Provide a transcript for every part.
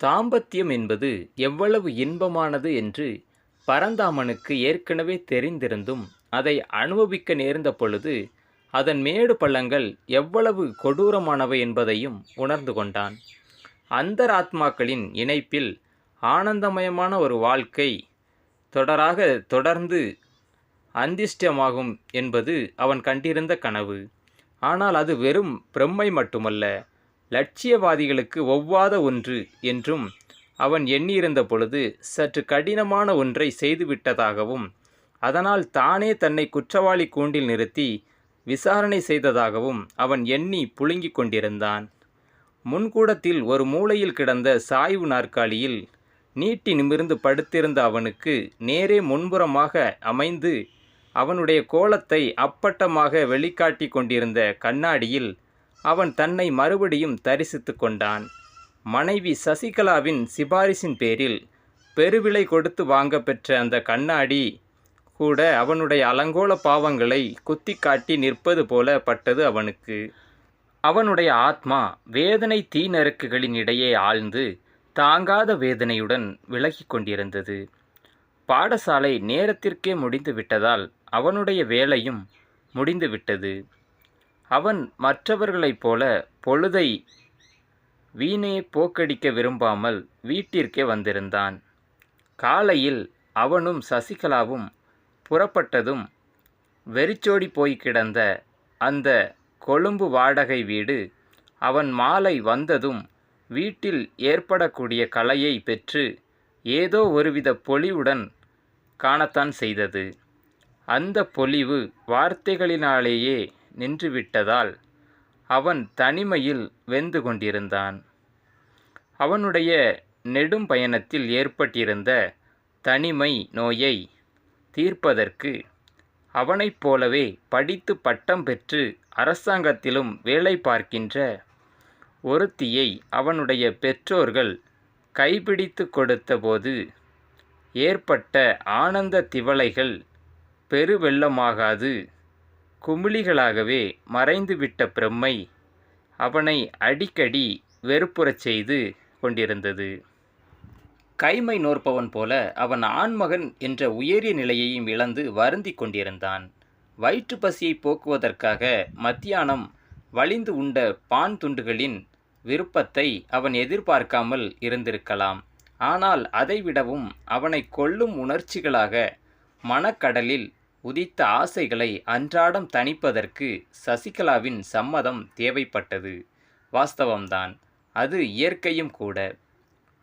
தாம்பத்தியம் என்பது எவ்வளவு இன்பமானது என்று பரந்தாமனுக்கு ஏற்கனவே தெரிந்திருந்தும் அதை அனுபவிக்க நேர்ந்த பொழுது அதன் மேடு பள்ளங்கள் எவ்வளவு கொடூரமானவை என்பதையும் உணர்ந்து கொண்டான். அந்தராத்மாக்களின் இணைப்பில் ஆனந்தமயமான ஒரு வாழ்க்கை தொடராக தொடர்ந்து அந்திஷ்டமாகும் என்பது அவன் கண்டிருந்த கனவு. ஆனால் அது வெறும் பிரம்மை மட்டுமல்ல லட்சியவாதிகளுக்கு ஒவ்வாத ஒன்று என்றும் அவன் எண்ணியிருந்த பொழுது சற்று கடினமான ஒன்றை செய்துவிட்டதாகவும் அதனால் தானே தன்னை குற்றவாளி கூண்டில் நிறுத்தி விசாரணை செய்ததாகவும் அவன் எண்ணி புழுங்கிக் கொண்டிருந்தான். முன்கூடத்தில் ஒரு மூலையில் கிடந்த சாய்வு நாற்காலியில் நீட்டி நிமிர்ந்து படுத்திருந்த அவனுக்கு நேரே முன்புறமாக அமைந்து அவனுடைய கோலத்தை அப்பட்டமாக வெளிக்காட்டி கொண்டிருந்த கண்ணாடியில் அவன் தன்னை மறுபடியும் தரிசித்து கொண்டான். மனைவி சசிகலாவின் சிபாரிசின் பேரில் பெருவிலை கொடுத்து வாங்க பெற்ற அந்த கண்ணாடி கூட அவனுடைய அலங்கோல பாவங்களை குத்தி காட்டி நிற்பது போல பட்டது அவனுக்கு. அவனுடைய ஆத்மா வேதனை தீ நறுக்குகளின் இடையே ஆழ்ந்து தாங்காத வேதனையுடன் விலகி கொண்டிருந்தது. பாடசாலை நேரத்திற்கே முடிந்து விட்டதால் அவனுடைய வேலையும் முடிந்துவிட்டது அவன் மற்றவர்களைப் போல பொழுதை வீணே போக்கடிக்க விரும்பாமல் வீட்டிற்கே வந்திருந்தான். காலையில் அவனும் சசிகலாவும் புறப்பட்டதும் வெறிச்சோடி போய் கிடந்த அந்த கொழும்பு வாடகை வீடு அவன் மாலை வந்ததும் வீட்டில் ஏற்படக்கூடிய கலையை பெற்று ஏதோ ஒருவித பொலிவுடன் காணத்தான் செய்தது. அந்த பொலிவு வார்த்தைகளினாலேயே நின்றுவிட்டதால் அவன் தனிமையில் வெந்து கொண்டிருந்தான் அவனுடைய நெடும் பயணத்தில் ஏற்பட்டிருந்த தனிமை நோயை தீர்ப்பதற்கு அவனைப் போலவே படித்து பட்டம் பெற்று அரசாங்கத்திலும் வேலை பார்க்கின்ற ஒருத்தியை அவனுடைய பெற்றோர்கள் கைப்பிடித்து கொடுத்தபோது ஏற்பட்ட ஆனந்த திவலைகள் பெருவெள்ளமாகாது. குமிழிகளாகவே மறைந்துவிட்ட பிரம்மை அவனை அடிக்கடி வெறுப்புறச் செய்து கொண்டிருந்தது. கைமை நோற்பவன் போல அவன் ஆண்மகன் என்ற உயரிய நிலையையும் இழந்து வருந்தி கொண்டிருந்தான். வயிற்று பசியை போக்குவதற்காக மத்தியானம் வலிந்து உண்ட பான் துண்டுகளின் விருப்பத்தை அவன் எதிர்பார்க்காமல் இருந்திருக்கலாம். ஆனால் அதைவிடவும் அவனை கொல்லும் உணர்ச்சிகளாக மனக்கடலில் உதித்த ஆசைகளை அன்றாடம் தணிப்பதற்கு சசிகலாவின் சம்மதம் தேவைப்பட்டது. வாஸ்தவம்தான். அது இயற்கையும் கூட.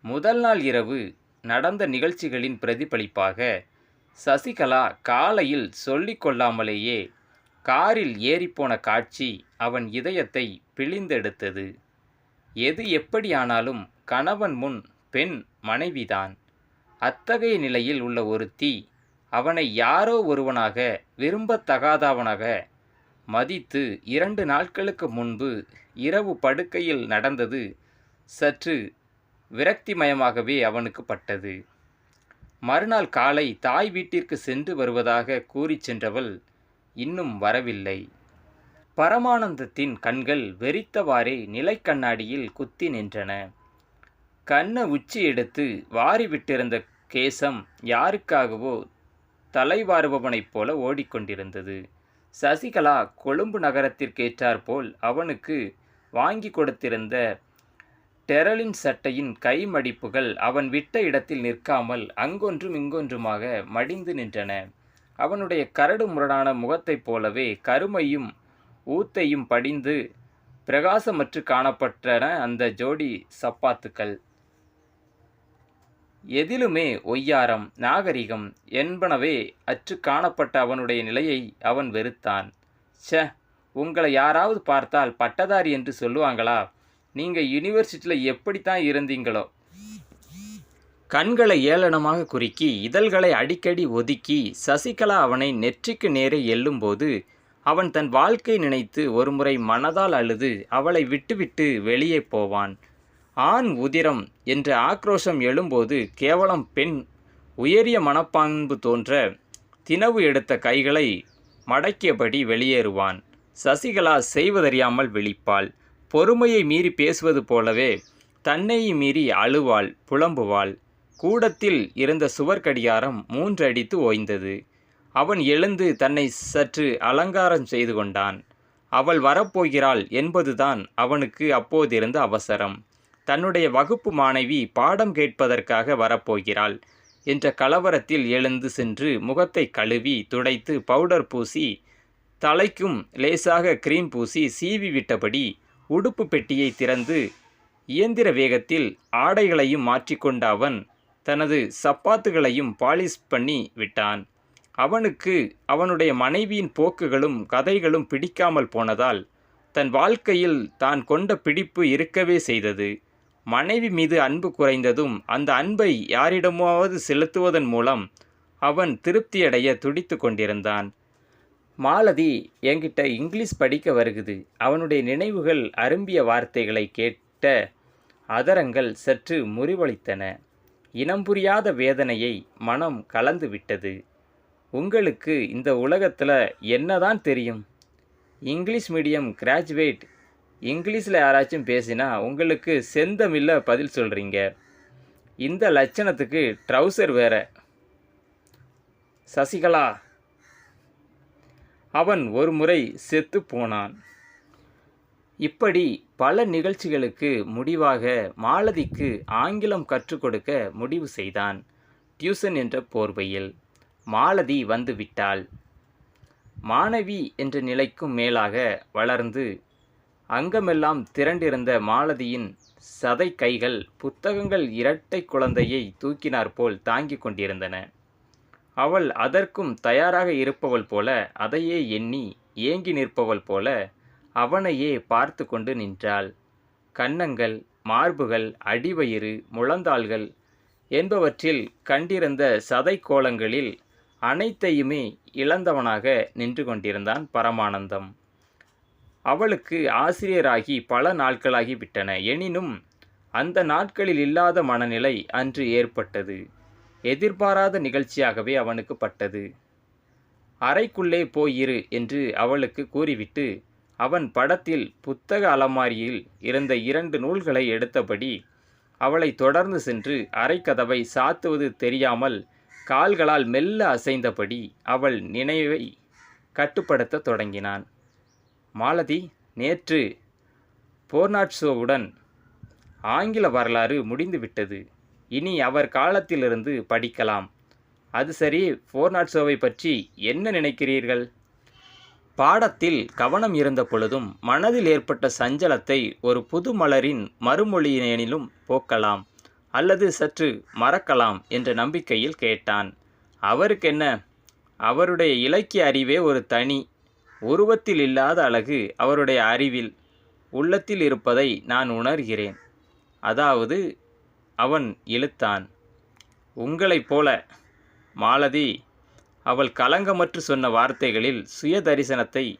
முதல் நாள் இரவு நடந்த நிகழ்ச்சிகளின் பிரதிபலிப்பாக சசிகலா காலையில் சொல்லிக்கொள்ளாமலேயே காரில் ஏறிப்போன காட்சி அவன் இதயத்தை பிழிந்தெடுத்தது. எது எப்படியானாலும் கணவன் முன் பெண் மனைவிதான். அத்தகைய நிலையில் உள்ள ஒருத்தி அவனை யாரோ ஒருவனாக விரும்பத்தகாதவனாக மதித்து இரண்டு நாட்களுக்கு முன்பு இரவு படுக்கையில் நடந்தது சற்று விரக்திமயமாகவே அவனுக்கு பட்டது. மறுநாள் காலை தாய் வீட்டிற்கு சென்று வருவதாக கூறிச் சென்றவள் இன்னும் வரவில்லை. பரமானந்தத்தின் கண்கள் வெறித்தவாறே நிலைக்கண்ணாடியில் குத்தி நின்றன. கண்ண உச்சி எடுத்து வாரிவிட்டிருந்த கேசம் யாருக்காகவோ தலைவாறுபவனைப் போல ஓடிக்கொண்டிருந்தது. சசிகலா கொழும்பு நகரத்திற்கேற்றாற்போல் அவனுக்கு வாங்கி கொடுத்திருந்த டெரலின் சட்டையின் கை மடிப்புகள் அவன் விட்ட இடத்தில் நிற்காமல் அங்கொன்றும் இங்கொன்றுமாக மடிந்து நின்றன. அவனுடைய கரடு முரடான முகத்தைப் போலவே கருமையும் ஊத்தையும் படிந்து பிரகாசமற்று காணப்பட்டன அந்த ஜோடி சப்பாத்துக்கள். எதிலுமே ஒய்யாரம் நாகரிகம் என்பனவே அற்று காணப்பட்ட அவனுடைய நிலையை அவன் வெறுத்தான். ச்ச உங்களை யாராவது பார்த்தால் பட்டதாரி என்று சொல்லுவாங்களா? நீங்கள் யூனிவர்சிட்டியில் எப்படித்தான் இருந்தீங்களோ? கண்களை ஏளனமாக குறுக்கி இதழ்களை அடிக்கடி ஒதுக்கி சசிகலா அவனை நெற்றிக்கு நேரே எல்லும்போது அவன் தன் வாழ்க்கை நினைத்து ஒருமுறை மனதால் அழுது அவளை விட்டுவிட்டு வெளியே போவான். ஆண் உதிரம் என்ற ஆக்ரோஷம் எழும்போது கேவலம் பெண் உயரிய மனப்பான்பு தோன்ற தினவு எடுத்த கைகளை மடக்கியபடி வெளியேறுவான். சசிகலா செய்வதறியாமல் விழிப்பாள். பொறுமையை மீறி பேசுவது போலவே தன்னை மீறி அழுவாள் புலம்புவாள். கூடத்தில் இருந்த சுவர் மூன்றடித்து ஓய்ந்தது. அவன் எழுந்து தன்னை சற்று அலங்காரம் செய்து கொண்டான். அவள் வரப்போகிறாள் என்பதுதான் அவனுக்கு அப்போதிருந்த அவசரம். தன்னுடைய வகுப்பு மாணவி பாடம் கேட்பதற்காக வரப்போகிறாள் என்ற கலவரத்தில் எழுந்து சென்று முகத்தை கழுவி துடைத்து பவுடர் பூசி தலைக்கும் லேசாக கிரீம் பூசி சீவி விட்டபடி உடுப்பு பெட்டியை திறந்து இயந்திர வேகத்தில் ஆடைகளையும் மாற்றிக்கொண்ட அவன் தனது சப்பாத்துகளையும் பாலிஷ் பண்ணி விட்டான். அவனுக்கு அவனுடைய மனைவியின் போக்குகளும் கதைகளும் பிடிக்காமல் போனதால் தன் வாழ்க்கையில் தான் கொண்ட பிடிப்பு இருக்கவே செய்தது. மனைவி மீது அன்பு குறைந்ததும் அந்த அன்பை யாரிடமாவது செலுத்துவதன் மூலம் அவன் திருப்தியடைய துடித்து கொண்டிருந்தான். மாலதி என்கிட்ட இங்கிலீஷ் படிக்க வருகுது. அவனுடைய நினைவுகள் அரும்பிய வார்த்தைகளை கேட்ட அதரங்கள் சற்று முறிவளித்தன. இனம் புரியாத வேதனையை மனம் கலந்து விட்டது. உங்களுக்கு இந்த உலகத்தில் என்னதான் தெரியும்? இங்கிலீஷ் மீடியம் கிராஜுவேட் இங்கிலீஷில் யாராச்சும் பேசினா உங்களுக்கு செந்தமில்ல பதில் சொல்கிறீங்க இந்த லட்சணத்துக்கு ட்ரௌசர் வேற. சசிகலா. அவன் ஒரு முறை செத்து போனான். இப்படி பல நிகழ்ச்சிகளுக்கு முடிவாக மாலதிக்கு ஆங்கிலம் கற்றுக் கொடுக்க முடிவு செய்தான். டியூசன் என்ற போர்வையில் மாலதி வந்துவிட்டாள் மாணவி என்ற நிலைக்கும் மேலாக வளர்ந்து அங்கமெல்லாம் திரண்டிருந்த மாலதியின் சதை கைகள் புத்தகங்கள் இரட்டை குழந்தையை தூக்கினாற்போல் தாங்கிக் கொண்டிருந்தன. அவள் அதற்கும் தயாராக இருப்பவள் போல அதையே எண்ணி ஏங்கி நிற்பவள் போல அவனையே பார்த்து கொண்டு நின்றாள். கன்னங்கள் மார்புகள் அடிவயிறு முழந்தாள்கள் என்பவற்றில் கண்டிருந்த சதை கோலங்களில் அனைத்தையுமே இழந்தவனாக நின்று கொண்டிருந்தான் பரமானந்தம். அவளுக்கு ஆசிரியராகி பல நாட்களாகி விட்டன. எனினும் அந்த நாட்களில் இல்லாத மனநிலை அன்று ஏற்பட்டது. எதிர்பாராத நிகழ்ச்சியாகவே அவனுக்கு பட்டது. அறைக்குள்ளே போயிரு என்று அவளுக்கு கூறிவிட்டு அவன் படத்தில் புத்தக அலமாரியில் இருந்த இரண்டு நூல்களை எடுத்தபடி அவளை தொடர்ந்து சென்று அறைக்கதவை சாத்துவது தெரியாமல் கால்களால் மெல்ல அசைந்தபடி அவள் நினைவை கட்டுப்படுத்த தொடங்கினான். மாலதி நேற்று போர்னாட்சோவுடன் ஆங்கில வரலாறு முடிந்துவிட்டது இனி அவர் காலத்திலிருந்து படிக்கலாம். அது சரி போர்னாட்சோவை பற்றி என்ன நினைக்கிறீர்கள்? பாடத்தில் கவனம் இருந்த பொழுதும் மனதில் ஏற்பட்ட சஞ்சலத்தை ஒரு புது மலரின் மறுமொழியினிலும் போக்கலாம் அல்லது சற்று மறக்கலாம் என்ற நம்பிக்கையில் கேட்டான். அவருக்கென்ன? அவருடைய இலக்கிய அறிவே ஒரு தனி உருவத்தில் இல்லாத அழகு அவருடைய அறிவில் உள்ளத்தில் இருப்பதை நான் உணர்கிறேன். அதாவது அவன் இழுத்தான். உங்களைப் போல மாலதி அவள் கலங்கமற்று சொன்ன வார்த்தைகளில் சுய தரிசனத்தை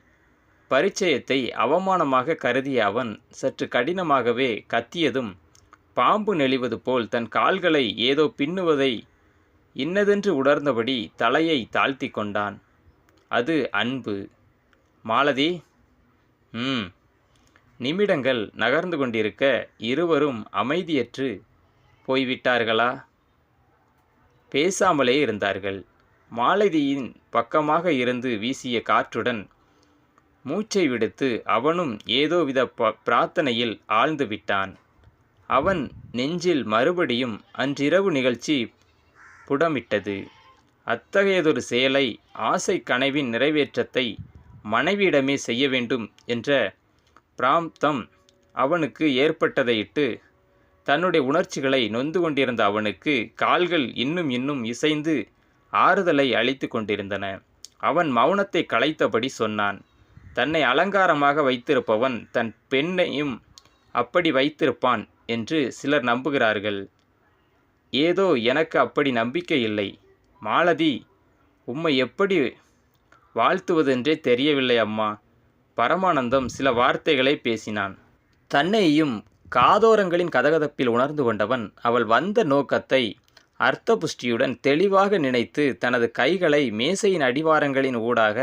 பரிச்சயத்தை அவமானமாக கருதிய அவன் சற்று கடினமாகவே கத்தியதும் பாம்பு நெளிவது போல் தன் கால்களை ஏதோ பின்னுவதை இன்னதென்று உணர்ந்தபடி தலையை தாழ்த்தி கொண்டான். அது அன்பு. மாலதி ம் நிமிடங்கள் நகர்ந்து கொண்டிருக்க இருவரும் அமைதியற்று போய்விட்டார்களா? பேசாமலே இருந்தார்கள். மாலதியின் பக்கமாக இருந்து வீசிய காற்றுடன் மூச்சை விடுத்து அவனும் ஏதோவித ப பிரார்த்தனையில் ஆழ்ந்து விட்டான். அவன் நெஞ்சில் மறுபடியும் அன்றிரவு நிகழ்ச்சி புடமிட்டது. அத்தகையதொரு செயலை ஆசை கனவின் நிறைவேற்றத்தை மனைவியிடமே செய்ய வேண்டும் என்ற பிராம்தம் அவனுக்கு ஏற்பட்டதையிட்டு தன்னுடைய உணர்ச்சிகளை நொந்து கொண்டிருந்த அவனுக்கு கால்கள் இன்னும் இன்னும் இசைந்து ஆறுதலை அளித்து கொண்டிருந்தன. அவன் மௌனத்தை கலைத்தபடி சொன்னான் தன்னை அலங்காரமாக வைத்திருப்பவன் தன் பெண்ணையும் அப்படி வைத்திருப்பான் என்று சிலர் நம்புகிறார்கள். ஏதோ எனக்கு அப்படி நம்பிக்கை இல்லை. மாலதி உம்மை எப்படி வாழ்த்துவதென்றே தெரியவில்லை அம்மா. பரமானந்தம் சில வார்த்தைகளை பேசினான். தன்னையும் காதோரங்களின் கதகதப்பில் உணர்ந்து கொண்டவன் அவள் வந்த நோக்கத்தை அர்த்த புஷ்டியுடன் தெளிவாக நினைத்து தனது கைகளை மேசையின் அடிவாரங்களின் ஊடாக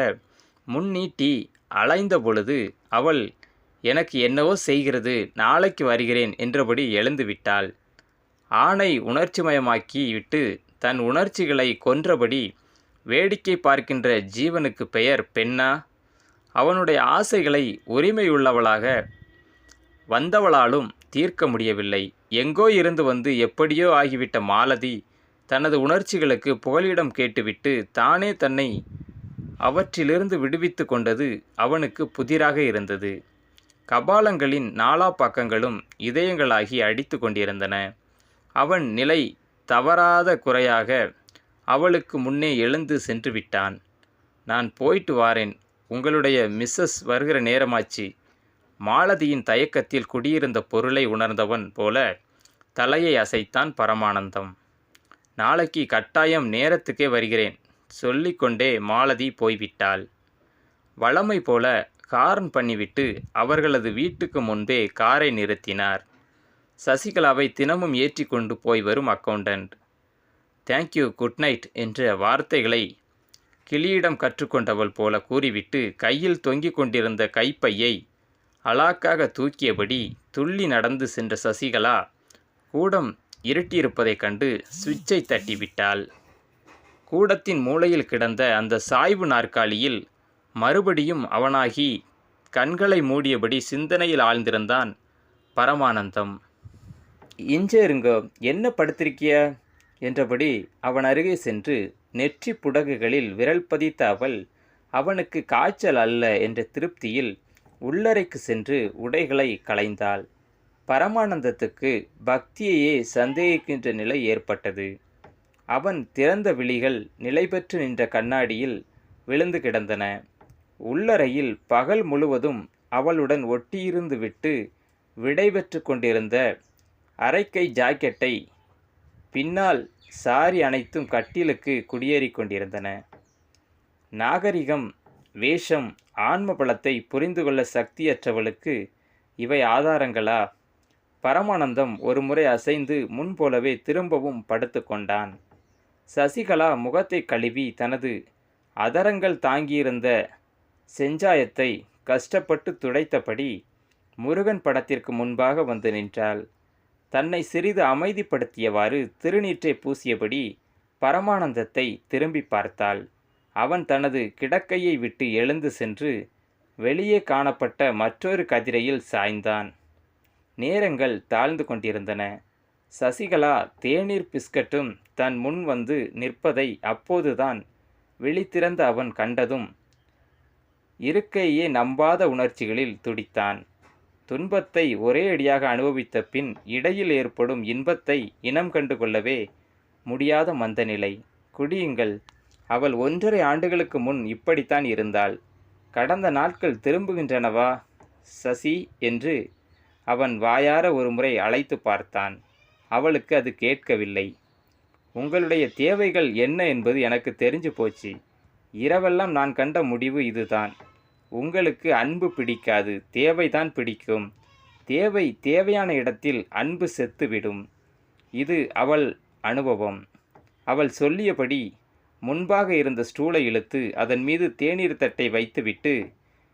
முன்னீட்டி அலைந்த பொழுது அவள் எனக்கு என்னவோ செய்கிறது நாளைக்கு வருகிறேன் என்றபடி எழுந்துவிட்டாள் ஆணை உணர்ச்சிமயமாக்கி விட்டு தன் உணர்ச்சிகளை கொன்றபடி வேடிக்கை பார்க்கின்ற ஜீவனுக்கு பெயர் பெண்ணா? அவனுடைய ஆசைகளை உரிமையுள்ளவளாக வந்தவளாலும் தீர்க்க முடியவில்லை. எங்கோ இருந்து வந்து எப்படியோ ஆகிவிட்ட மாலதி தனது உணர்ச்சிகளுக்கு புகலிடம் கேட்டுவிட்டு தானே தன்னை அவற்றிலிருந்து விடுவித்து கொண்டது அவனுக்கு புதிராக இருந்தது. கபாலங்களின் நாலா பக்கங்களும் இதயங்களாகி அடித்து கொண்டிருந்தன. அவன் நிலை தவறாத குறையாக அவளுக்கு முன்னே எழுந்து சென்று விட்டான். நான் போயிட்டு வாரேன். உங்களுடைய மிஸ்ஸஸ் வருகிற நேரமாச்சு. மாலதியின் தயக்கத்தில் குடியிருந்த பொருளை உணர்ந்தவன் போல தலையை அசைத்தான் பரமானந்தம். நாளைக்கு கட்டாயம் நேரத்துக்கே வருகிறேன் சொல்லிக்கொண்டே மாலதி போய்விட்டாள். வளமை போல காரன் பண்ணிவிட்டு அவர்களது வீட்டுக்கு முன்பே காரை நிறுத்தினார். சசிகலாவை தினமும் ஏற்றி கொண்டு போய் வரும் அக்கவுண்டன்ட். தேங்க்யூ குட் நைட் என்ற வார்த்தைகளை கிளியிடம் கற்றுக்கொண்டவள் போல கூறிவிட்டு கையில் தொங்கிக் கொண்டிருந்த கைப்பையை அலாக்காக தூக்கியபடி துள்ளி நடந்து சென்ற சசிகலா கூடம் இருட்டியிருப்பதைக் கண்டு சுவிட்சை தட்டிவிட்டாள். கூடத்தின் மூலையில் கிடந்த அந்த சாய்வு நாற்காலியில் மறுபடியும் அவனாகி கண்களை மூடியபடி சிந்தனையில் ஆழ்ந்திருந்தான் பரமானந்தம். இஞ்சே என்ன படுத்திருக்கிய? என்றபடி அவன் அருகே சென்று நெற்றி புடகுகளில் விரல் பதித்த அவள் அவனுக்கு காய்ச்சல் அல்ல என்ற திருப்தியில் உள்ளறைக்கு சென்று உடைகளை களைந்தாள். பரமானந்தத்துக்கு பக்தியையே சந்தேகிக்கின்ற நிலை ஏற்பட்டது. அவன் திறந்த விழிகள் நிலைபெற்று நின்ற கண்ணாடியில் விழுந்து கிடந்தன. உள்ளறையில் பகல் முழுவதும் அவளுடன் ஒட்டியிருந்து விட்டு விடைபெற்று கொண்டிருந்த அரைக்கை ஜாக்கெட்டை பின்னால் சாரி அனைத்தும் கட்டிலுக்கு குடியேறி கொண்டிருந்தன. நாகரிகம் வேஷம் ஆன்ம பலத்தை புரிந்து கொள்ள சக்தியற்றவளுக்கு இவை ஆதாரங்களா? பரமானந்தம் ஒரு முறை அசைந்து முன்போலவே திரும்பவும் படுத்து கொண்டான். சசிகலா முகத்தை கழுவி தனது அதரங்கள் தாங்கியிருந்த செஞ்சாயத்தை கஷ்டப்பட்டு துடைத்தபடி முருகன் படத்திற்கு முன்பாக வந்து நின்றாள். தன்னை சிறிது அமைதிப்படுத்தியவாறு திருநீற்றை பூசியபடி பரமானந்தத்தை திரும்பி பார்த்தாள். அவன் தனது கிடக்கையை விட்டு எழுந்து சென்று வெளியே காணப்பட்ட மற்றொரு கதிரையில் சாய்ந்தான். நேரங்கள் தாழ்ந்து கொண்டிருந்தன. சசிகலா தேநீர் பிஸ்கட்டும் தன் முன் வந்து நிற்பதை அப்போதுதான் விழித்திறந்த அவன் கண்டதும் இருக்கையே நம்பாத உணர்ச்சிகளில் துடித்தான். துன்பத்தை ஒரே அடியாக அனுபவித்த பின் இடையில் ஏற்படும் இன்பத்தை இனம் கண்டு கொள்ளவே முடியாத மந்தநிலை குடியுங்கள். அவள் ஒன்றரை ஆண்டுகளுக்கு முன் இப்படித்தான் இருந்தாள். கடந்த நாட்கள் திரும்புகின்றனவா? சசி என்று அவன் வாயார ஒரு முறை அழைத்து பார்த்தான். அவளுக்கு அது கேட்கவில்லை. உங்களுடைய தேவைகள் என்ன என்பது எனக்கு தெரிஞ்சு போச்சு. இரவெல்லாம் நான் கண்ட முடிவு இதுதான். உங்களுக்கு அன்பு பிடிக்காது தேவைதான் பிடிக்கும். தேவை தேவையான இடத்தில் அன்பு செத்துவிடும். இது அவள் அனுபவம். அவள் சொல்லியபடி முன்பாக இருந்த ஸ்டூலை இழுத்து அதன் மீது தேநீர் தட்டை வைத்துவிட்டு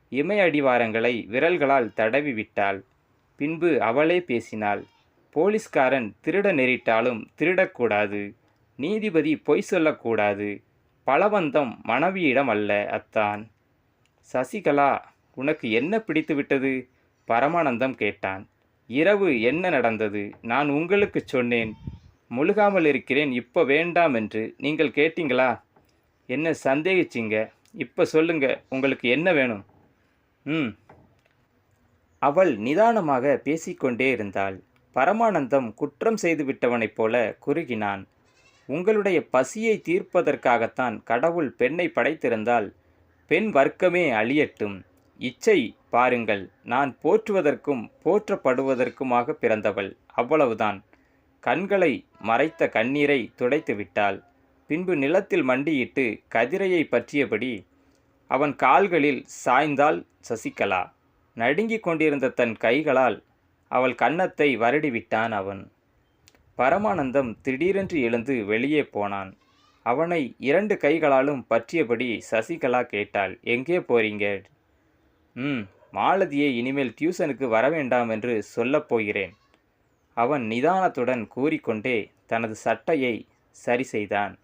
இமை அடிவாரங்களை விரல்களால் தடவி விட்டாள். பின்பு அவளே பேசினாள். போலீஸ்காரன் திருட நெறிட்டாலும் திருடக்கூடாது. நீதிபதி பொய் சொல்லக்கூடாது. பலவந்தம் மனைவியிடம் அல்ல அத்தான். சசிகலா உனக்கு என்ன பிடித்து விட்டது? பரமானந்தம் கேட்டான். இரவு என்ன நடந்தது? நான் உங்களுக்கு சொன்னேன். முழுகாமல் இருக்கிறேன் இப்போ வேண்டாம் என்று. நீங்கள் கேட்டீங்களா? என்ன சந்தேகிச்சிங்க? இப்போ சொல்லுங்க உங்களுக்கு என்ன வேணும்? ம். அவள் நிதானமாக பேசிக்கொண்டே இருந்தாள். பரமானந்தம் குற்றம் செய்து விட்டவனைப் போல குறுகினான். உங்களுடைய பசியை தீர்ப்பதற்காகத்தான் கடவுள் பெண்ணை படைத்திருந்தால் பெண் வர்க்கமே அழியட்டும். இச்சை பாருங்கள் நான் போற்றுவதற்கும் போற்றப்படுவதற்குமாக பிறந்தவள் அவ்வளவுதான். கண்களை மறைத்த கண்ணீரை துடைத்து விட்டாள். பின்பு நிலத்தில் மண்டியிட்டு கதிரையை பற்றியபடி அவன் கால்களில் சாய்ந்தாள் சசிகலா. நடுங்கிக் கொண்டிருந்த தன் கைகளால் அவள் கன்னத்தை வருடிவிட்டான் அவன். பரமானந்தம் திடீரென்று எழுந்து வெளியே போனான். அவனை இரண்டு கைகளாலும் பற்றியபடி சசிகலா கேட்டாள் எங்கே போறீங்க? ம் மாலதியை இனிமேல் டியூசனுக்கு வரவேண்டாம் என்று சொல்லப் போகிறேன். அவன் நிதானத்துடன் கூறிக்கொண்டே தனது சட்டையை சரி செய்தான்.